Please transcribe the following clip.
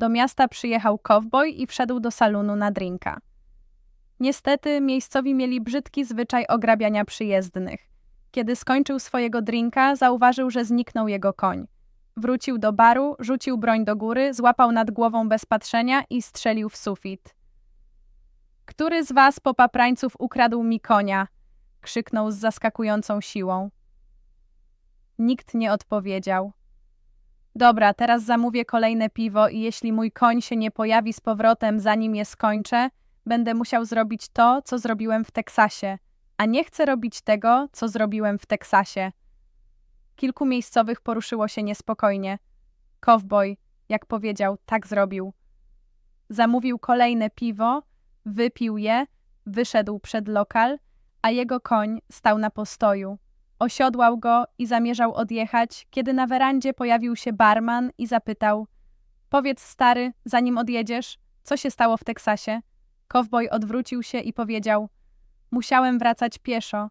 Do miasta przyjechał kowboj i wszedł do salonu na drinka. Niestety miejscowi mieli brzydki zwyczaj ograbiania przyjezdnych. Kiedy skończył swojego drinka, zauważył, że zniknął jego koń. Wrócił do baru, rzucił broń do góry, złapał nad głową bez patrzenia i strzelił w sufit. Który z was popaprańców ukradł mi konia? krzyknął z zaskakującą siłą. Nikt nie odpowiedział. Dobra, teraz zamówię kolejne piwo i jeśli mój koń się nie pojawi z powrotem, zanim je skończę, będę musiał zrobić to, co zrobiłem w Teksasie, a nie chcę robić tego, co zrobiłem w Teksasie. Kilku miejscowych poruszyło się niespokojnie. Kowboj, jak powiedział, tak zrobił. Zamówił kolejne piwo, wypił je, wyszedł przed lokal, a jego koń stał na postoju. Osiodłał go i zamierzał odjechać, kiedy na werandzie pojawił się barman i zapytał: Powiedz, stary, zanim odjedziesz, co się stało w Teksasie? Kowboj odwrócił się i powiedział: Musiałem wracać pieszo.